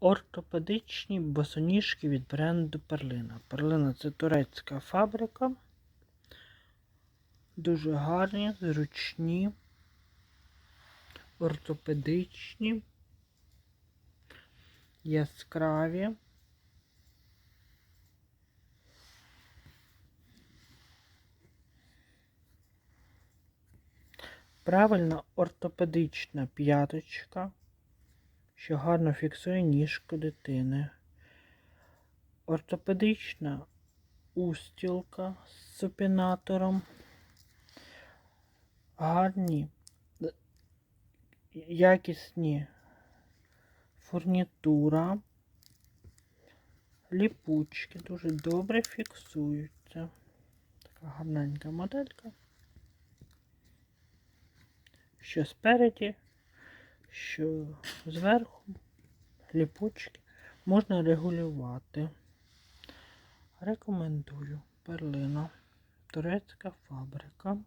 ортопедичні босоніжки від бренду Перлина. Перлина це турецька фабрика. Дуже гарні, зручні, ортопедичні, яскраві. Правильна ортопедична п'яточка, що гарно фіксує ніжку дитини. Ортопедична устілка з супінатором. Гарні, якісні фурнітура. Ліпучки дуже добре фіксуються. Така гарненька моделька. Що спереді, що зверху ліпочки можна регулювати. Рекомендую перлина, турецька фабрика.